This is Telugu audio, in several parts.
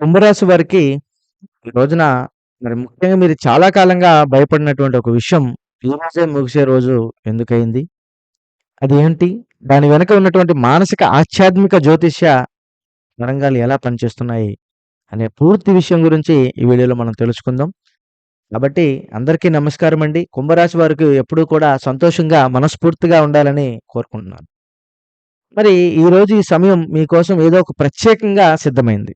కుంభరాశి వారికి ఈ రోజున మరి ముఖ్యంగా మీరు చాలా కాలంగా భయపడినటువంటి ఒక విషయం ఈ రోజే ముగిసే రోజు ఎందుకయింది? ఏంటి దాని వెనక ఉన్నటువంటి మానసిక ఆధ్యాత్మిక జ్యోతిష్య తరంగాలు ఎలా పనిచేస్తున్నాయి? అనే పూర్తి విషయం గురించి ఈ వీడియోలో మనం తెలుసుకుందాం. కాబట్టి అందరికీ నమస్కారం అండి కుంభరాశి వారికి ఎప్పుడూ కూడా సంతోషంగా, మనస్ఫూర్తిగా ఉండాలని కోరుకుంటున్నాను. మరి ఈరోజు ఈ సమయం మీకోసం ఏదో ఒక ప్రత్యేకంగా సిద్ధమైంది.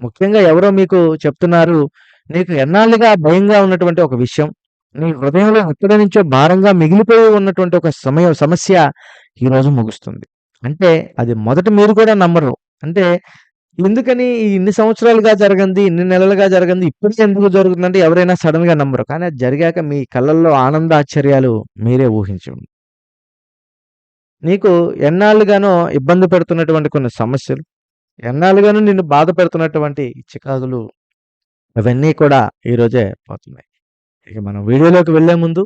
ముఖ్యంగా ఎవరో మీకు చెప్తున్నారు, నీకు ఎన్నాళ్ళుగా భయంగా ఉన్నటువంటి ఒక విషయం, నీ హృదయంలో ఎక్కడి నుంచో భారంగా మిగిలిపోయి ఉన్నటువంటి ఒక సమయం సమస్య ఈరోజు ముగుస్తుంది. అంటే అది మొదట మీరు కూడా నమ్మరు. అంటే ఎందుకని ఇన్ని సంవత్సరాలుగా జరగంది, ఇన్ని నెలలుగా జరగంది, ఇప్పుడు ఎందుకు జరుగుతుందంటే ఎవరైనా సడెన్‌గా నమ్మరు. కానీ అది జరిగాక మీ కళ్ళల్లో ఆనంద ఆశ్చర్యాలు మీరే ఊహించండి. నీకు ఎన్నాళ్ళుగానో ఇబ్బంది పెడుతున్నటువంటి కొన్ని సమస్యలు, ఎన్నాళ్ళుగానో నిన్ను బాధ పెడుతున్నటువంటి చికాకులు అవన్నీ కూడా ఈరోజే పోతున్నాయి. ఇక మనం వీడియోలోకి వెళ్ళే ముందు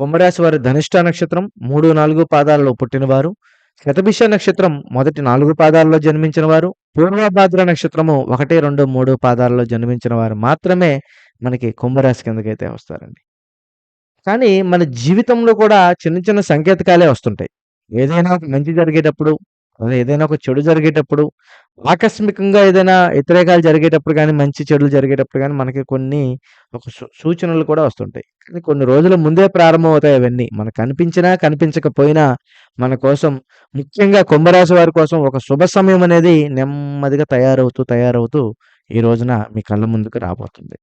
కుంభరాశి వారి ధనిష్ట నక్షత్రం 3, 4 పాదాలలో పుట్టినవారు, శతభిష నక్షత్రం మొదటి నాలుగు పాదాలలో జన్మించిన వారు, పూర్వభాద్ర నక్షత్రము 1, 2, 3 పాదాలలో జన్మించిన వారు మాత్రమే మనకి కుంభరాశి కిందకైతే వస్తారండి. కానీ మన జీవితంలో కూడా చిన్న చిన్న సంకేతకాలే వస్తుంటాయి. ఏదైనా ఒక మంచి జరిగేటప్పుడు, ఏదైనా ఒక చెడు జరిగేటప్పుడు, ఆకస్మికంగా ఏదైనా వ్యతిరేకాలు జరిగేటప్పుడు కానీ మంచి చెడులు జరిగేటప్పుడు కానీ మనకి కొన్ని ఒక సూచనలు కూడా వస్తుంటాయి. కానీ కొన్ని రోజుల ముందే ప్రారంభమవుతాయి అవన్నీ. మనకు కనిపించినా, కనిపించకపోయినా మన కోసం ముఖ్యంగా కుంభరాశి వారి కోసం ఒక శుభ సమయం అనేది నెమ్మదిగా తయారవుతూ, తయారవుతూ ఈ రోజున మీ కళ్ళ ముందుకు రాబోతుంది.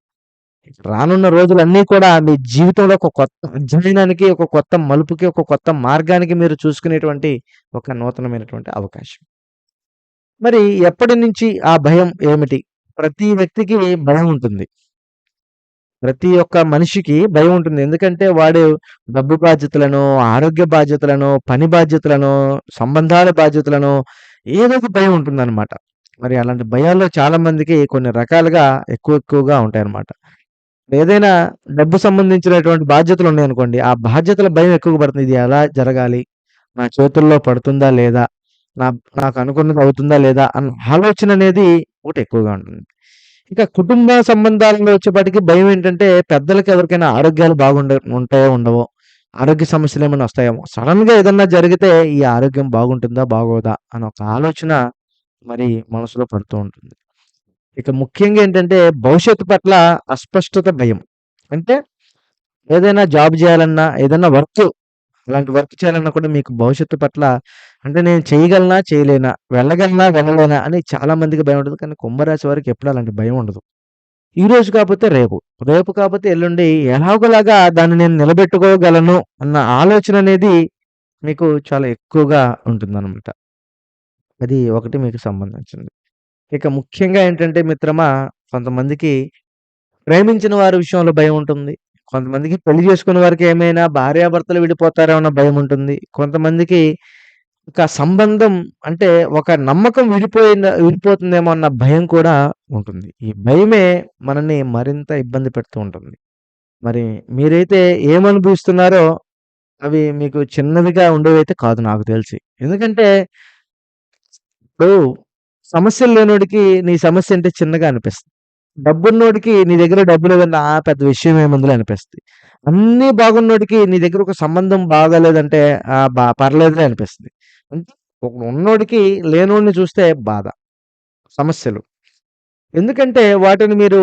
రానున్న రోజులన్నీ కూడా మీ జీవితంలో ఒక కొత్త అధ్యయనానికి, ఒక కొత్త మలుపుకి, ఒక కొత్త మార్గానికి మీరు చూసుకునేటువంటి ఒక నూతనమైనటువంటి అవకాశం. మరి ఎప్పటి నుంచి ఆ భయం ఏమిటి? ప్రతి వ్యక్తికి భయం ఉంటుంది. ప్రతి ఒక్క మనిషికి భయం ఉంటుంది. ఎందుకంటే వాడు డబ్బు బాధ్యతలను, ఆరోగ్య బాధ్యతలను, పని బాధ్యతలను, సంబంధాల బాధ్యతలను ఏదో ఒక భయం ఉంటుందన్నమాట. మరి అలాంటి భయాల్లో చాలా మందికి కొన్ని రకాలుగా ఎక్కువ ఎక్కువగా ఉంటాయన్నమాట. ఏదైనా డబ్బు సంబంధించినటువంటి బాధ్యతలు ఉన్నాయనుకోండి, ఆ బాధ్యతల భయం ఎక్కువ పడుతుంది. ఇది ఎలా జరగాలి? నా చేతుల్లో పడుతుందా లేదా? నా నాకు అనుకున్నది అవుతుందా లేదా? అన్న ఆలోచన అనేది ఒకటి ఎక్కువగా ఉంటుంది. ఇంకా కుటుంబ సంబంధాలలో వచ్చేపాటికి భయం ఏంటంటే పెద్దలకి ఎవరికైనా ఆరోగ్యాలు బాగుండ ఉంటాయో ఉండవో, ఆరోగ్య సమస్యలు ఏమైనా వస్తాయేమో, సడన్గా ఏదన్నా జరిగితే ఈ ఆరోగ్యం బాగుంటుందా? బాగోదా? అని ఒక ఆలోచన మరి మనసులో పడుతూ ఉంటుంది. ఇక ముఖ్యంగా ఏంటంటే భవిష్యత్తు పట్ల అస్పష్టత భయం. అంటే ఏదైనా జాబ్ చేయాలన్నా, ఏదైనా వర్క్ అలాంటి వర్క్ చేయాలన్నా కూడా మీకు భవిష్యత్తు పట్ల అంటే నేను చేయగలనా? చేయలేనా? వెళ్ళగలనా? వెళ్ళలేనా? అని చాలా మందికి భయం ఉండదు కానీ కుంభరాశి వారికి ఎప్పుడు అలాంటి భయం ఉండదు. ఈరోజు కాకపోతే రేపు, రేపు కాకపోతే ఎల్లుండి ఎలాగోలాగా దాన్ని నేను నిలబెట్టుకోగలను అన్న ఆలోచన అనేది మీకు చాలా ఎక్కువగా ఉంటుందన్నమాట. అది ఒకటి మీకు సంబంధించింది. ఇక ముఖ్యంగా ఏంటంటే మిత్రమా కొంతమందికి ప్రేమించిన వారి విషయంలో భయం ఉంటుంది. కొంతమందికి పెళ్ళి చేసుకున్న వారికి ఏమైనా భార్యాభర్తలు విడిపోతారేమో అన్న భయం ఉంటుంది. కొంతమందికి ఒక సంబంధం అంటే ఒక నమ్మకం విడిపోయి విడిపోతుందేమో అన్న భయం కూడా ఉంటుంది. ఈ భయమే మనల్ని మరింత ఇబ్బంది పెడుతూ ఉంటుంది. మరి మీరైతే ఏమనుభవిస్తున్నారో అవి మీకు చిన్నవిగా ఉండేవైతే కాదు నాకు తెలిసి. ఎందుకంటే ఇప్పుడు సమస్యలు లేనోడికి నీ సమస్య అంటే చిన్నగా అనిపిస్తుంది డబ్బున్నోడికి నీ దగ్గర డబ్బు లేదంటే ఆ! పెద్ద విషయం ఏముందిలే అనిపిస్తుంది అన్నీ బాగున్నోడికి నీ దగ్గర ఒక సంబంధం బాగాలేదంటే ఆ! బా పర్లేదులే అనిపిస్తుంది అంటే ఉన్నోడికి లేనోడిని చూస్తే బాధ. సమస్యలు. ఎందుకంటే వాటిని మీరు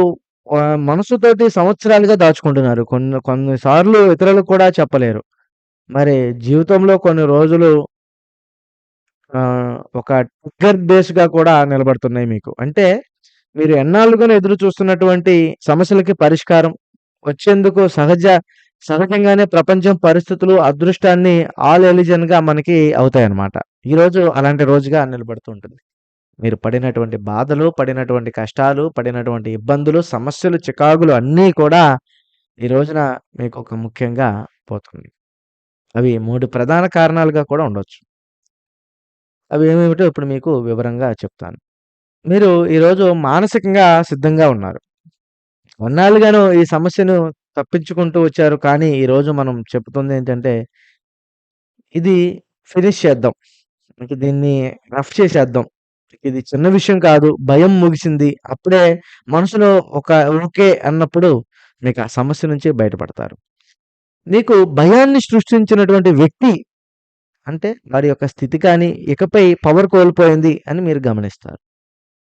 మనసుతోటి సంవత్సరాలుగా దాచుకుంటున్నారు. కొన్ని కొన్నిసార్లు ఇతరులకు కూడా చెప్పలేరు. మరి జీవితంలో కొన్ని రోజులు ఒక ట్రిగ్గర్ డేస్‌గా కూడా నిలబడుతున్నాయి మీకు. అంటే మీరు ఎన్నాళ్ళుగానే ఎదురు చూస్తున్నటువంటి సమస్యలకి పరిష్కారం వచ్చేందుకు సహజ సహజంగానే ప్రపంచం పరిస్థితులు అదృష్టాన్ని ఆల్ ఎలిజన్‌గా మనకి అవుతాయన్నమాట. ఈరోజు అలాంటి రోజుగా నిలబడుతూ ఉంటుంది. మీరు పడినటువంటి బాధలు, పడినటువంటి కష్టాలు, పడినటువంటి ఇబ్బందులు, సమస్యలు, చికాకులు అన్నీ కూడా ఈ రోజున మీకు ఒక ముఖ్యంగా పోతుంది. అవి మూడు ప్రధాన కారణాలుగా కూడా ఉండొచ్చు. అవి ఏమేమిటో ఇప్పుడు మీకు వివరంగా చెప్తాను. మీరు ఈరోజు మానసికంగా సిద్ధంగా ఉన్నారు. కొన్నాళ్ళుగాను ఈ సమస్యను తప్పించుకుంటూ వచ్చారు. కానీ ఈరోజు మనం చెప్తుందేంటంటే ఇది ఫినిష్ చేద్దాం. ఇంక దీన్ని రఫ్ చేసేద్దాం. ఇది చిన్న విషయం కాదు. భయం ముగిసింది. అప్పుడే మనసులో ఒక ఓకే అన్నప్పుడు మీకు ఆ సమస్య నుంచి బయటపడతారు. నీకు భయాన్ని సృష్టించినటువంటి వ్యక్తి అంటే వారి యొక్క స్థితి కానీ ఇకపై పవర్ కోల్పోయింది అని మీరు గమనిస్తారు.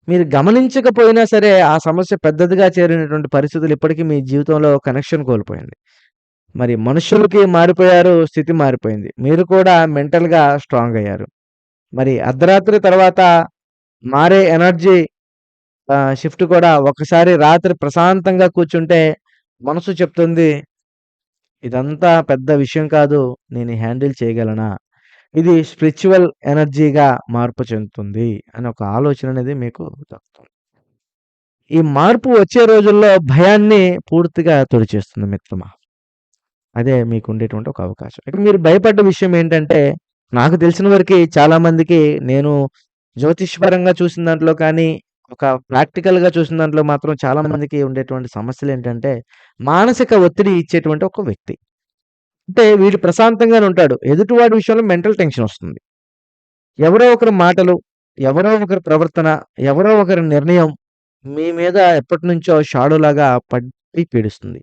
మీరు గమనించకపోయినా సరే ఆ సమస్య పెద్దదిగా చేరినటువంటి పరిస్థితులు ఇప్పటికీ మీ జీవితంలో కనెక్షన్ కోల్పోయింది. మరి మనుషులకి మారిపోయారు. స్థితి మారిపోయింది. మీరు కూడా మెంటల్‌గా స్ట్రాంగ్ అయ్యారు. మరి అర్ధరాత్రి తర్వాత మారే ఎనర్జీ షిఫ్ట్ కూడా ఒకసారి రాత్రి ప్రశాంతంగా కూర్చుంటే మనసు చెప్తుంది ఇదంతా పెద్ద విషయం కాదు. నేను హ్యాండిల్ చేయగలనా? ఇది స్పిరిచ్యువల్ ఎనర్జీగా మార్పు చెందుతుంది అని ఒక ఆలోచన అనేది మీకు దక్కుతుంది. ఈ మార్పు వచ్చే రోజుల్లో భయాన్ని పూర్తిగా తుడిచేస్తుంది మిత్రమా. అదే మీకు ఉండేటువంటి ఒక అవకాశం. ఇక మీరు భయపడ్డ విషయం ఏంటంటే, నాకు తెలిసిన వరకు చాలా మందికి నేను జ్యోతిష్పరంగా చూసిన దాంట్లో కానీ, ఒక ప్రాక్టికల్‌గా చూసిన దాంట్లో మాత్రం చాలా మందికి ఉండేటువంటి సమస్యలేంటంటే, మానసిక ఒత్తిడి ఇచ్చేటువంటి ఒక వ్యక్తి. అంటే వీడు ప్రశాంతంగానే ఉంటాడు. ఎదుటివాడి విషయంలో మెంటల్ టెన్షన్ వస్తుంది. ఎవరో ఒకరి మాటలు, ఎవరో ఒకరి ప్రవర్తన, ఎవరో ఒకరి నిర్ణయం మీ మీద ఎప్పటి నుంచో షాడోలాగా పట్టి పీడిస్తుంది.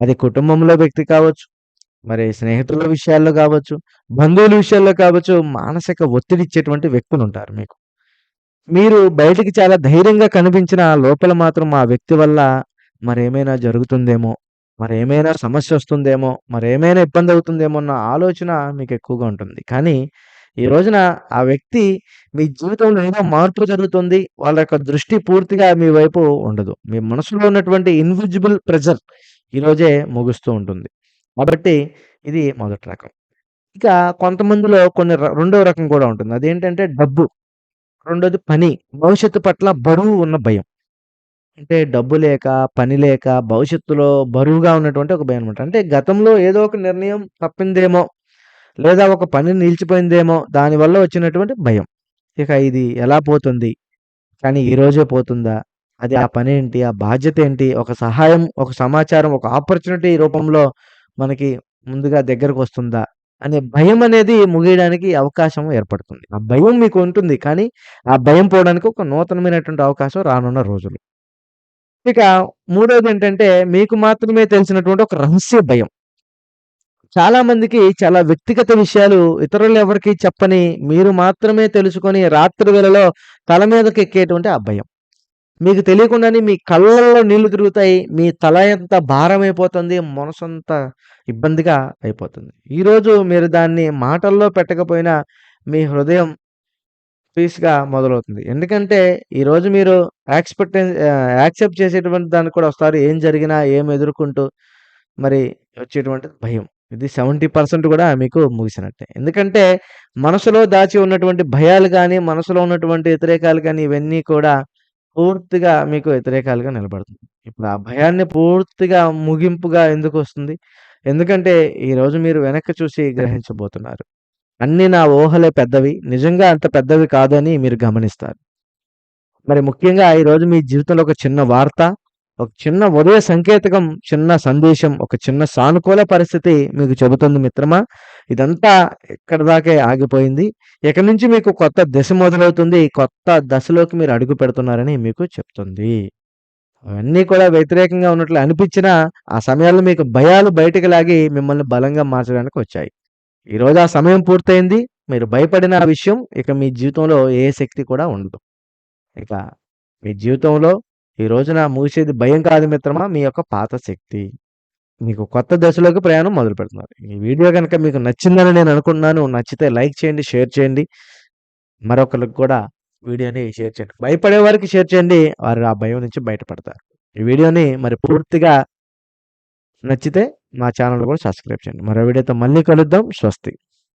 అది కుటుంబంలో వ్యక్తి కావచ్చు, మరి స్నేహితుల విషయాల్లో కావచ్చు, బంధువుల విషయాల్లో కావచ్చు, మానసిక ఒత్తిడి ఇచ్చేటువంటి వ్యక్తులు ఉంటారు మీకు. మీరు బయటికి చాలా ధైర్యంగా కనిపించిన లోపల మాత్రం ఆ వ్యక్తి వల్ల మరేమైనా జరుగుతుందేమో, మరేమైనా సమస్యొస్తుందేమో, మరేమైనా ఇబ్బందవుతుందేమో అన్న ఆలోచన మీకు ఎక్కువగా ఉంటుంది. కానీ ఈ రోజున ఆ వ్యక్తి మీ జీవితంలో ఏదో మార్పు జరుగుతుంది. వాళ్ళ యొక్క దృష్టి పూర్తిగా మీ వైపు ఉండదు. మీ మనసులో ఉన్నటువంటి ఇన్విజిబుల్ ప్రెజర్ ఈరోజే ముగుస్తూ ఉంటుంది. కాబట్టి ఇది మొదటి రకం. ఇక కొంతమందిలో కొన్ని రెండవ రెండో రకం కూడా ఉంటుంది. అదేంటంటే డబ్బు. రెండోది పని. భవిష్యత్తు పట్ల బరువు ఉన్న భయం. అంటే డబ్బు లేక, పని లేక, భవిష్యత్తులో బరువుగా ఉన్నటువంటి ఒక భయం అనమాట. అంటే గతంలో ఏదో ఒక నిర్ణయం తప్పిందేమో, లేదా ఒక పని నిలిచిపోయిందేమో దానివల్ల వచ్చినటువంటి భయం. ఇక ఇది ఎలా పోతుంది? కానీ ఈరోజే పోతుందా? అది ఆ పనేంటి? ఆ బాధ్యతేంటి? ఒక సహాయం, ఒక సమాచారం, ఒక ఆపర్చునిటీ రూపంలో మనకి ముందుగా దగ్గరకొస్తుందా? అనే భయం అనేది ముగియడానికి అవకాశం ఏర్పడుతుంది. ఆ భయం మీకు ఉంటుంది. కానీ ఆ భయం పోవడానికి ఒక నూతనమైనటువంటి అవకాశం రానున్న రోజులు. ఇక మూడోదేంటంటే మీకు మాత్రమే తెలిసినటువంటి ఒక రహస్య భయం. చాలా మందికి చాలా వ్యక్తిగత విషయాలు ఇతరులు ఎవరికి చెప్పని మీరు మాత్రమే తెలుసుకొని రాత్రి వేళలో తల మీదకి ఎక్కేటువంటి ఆ భయం. మీకు తెలియకుండానే మీ కళ్ళల్లో నీళ్ళు తిరుగుతాయి. మీ తల ఎంత భారమైపోతుంది. మనసంతా ఇబ్బందిగా అయిపోతుంది. ఈరోజు మీరు దాన్ని మాటల్లో పెట్టకపోయినా మీ హృదయం పీస్‌గా మొదలవుతుంది. ఎందుకంటే ఈరోజు మీరు యాక్స్పెక్ట్ యాక్సెప్ట్ చేసేటువంటి దానికి కూడా వస్తారు. ఏం జరిగినా, ఏం ఎదుర్కొంటూ మరి వచ్చేటువంటి భయం. ఇది 70% కూడా మీకు ముగిసినట్టే. ఎందుకంటే మనసులో దాచి ఉన్నటువంటి భయాలు కానీ మనసులో ఉన్నటువంటి వ్యతిరేకాలు కానీ ఇవన్నీ కూడా పూర్తిగా మీకు వ్యతిరేకాలుగా నిలబడుతుంది. ఇప్పుడు ఆ భయాన్ని పూర్తిగా ముగింపుగా ఎందుకు వస్తుంది ఎందుకంటే ఈరోజు మీరు వెనక్కి చూసి గ్రహించబోతున్నారు. అన్ని నా ఊహలే పెద్దవి. నిజంగా అంత పెద్దవి కాదని మీరు గమనిస్తారు. మరి ముఖ్యంగా ఈరోజు మీ జీవితంలో ఒక చిన్న వార్త, ఒక చిన్న ఉదయ సంకేతకం, చిన్న సందేశం, ఒక చిన్న సానుకూల పరిస్థితి మీకు చెబుతుంది మిత్రమా. ఇదంతా ఇక్కడి దాకే ఆగిపోయింది. ఇక నుంచి మీకు కొత్త దశ మొదలవుతుంది. కొత్త దశలోకి మీరు అడుగు పెడుతున్నారని మీకు చెప్తుంది. అవన్నీ కూడా వ్యతిరేకంగా ఉన్నట్లు అనిపించినా ఆ సమయాల్లో మీకు భయాలు బయటకు లాగి మిమ్మల్ని బలంగా మార్చడానికి వచ్చాయి. ఈరోజు ఆ సమయం పూర్తయింది. మీరు భయపడిన ఆ విషయం ఇక మీ జీవితంలో ఏ శక్తి కూడా ఉండదు. ఇక మీ జీవితంలో ఈ రోజున మూసేది భయం కాదు మిత్రమా. మీ యొక్క పాత శక్తి. మీకు కొత్త దశలోకి ప్రయాణం మొదలుపెడుతున్నారు. ఈ వీడియో కనుక మీకు నచ్చిందని నేను అనుకున్నాను నచ్చితే లైక్ చేయండి, షేర్ చేయండి. మరొకరికి కూడా వీడియోని షేర్ చేయండి. భయపడే వారికి షేర్ చేయండి. వారు ఆ భయం నుంచి బయటపడతారు. ఈ వీడియోని మరి పూర్తిగా నచ్చితే మా ఛానల్ కూడా సబ్స్క్రైబ్ చేయండి. మరో వీడియోతో మళ్ళీ కలుద్దాం. స్వస్తి.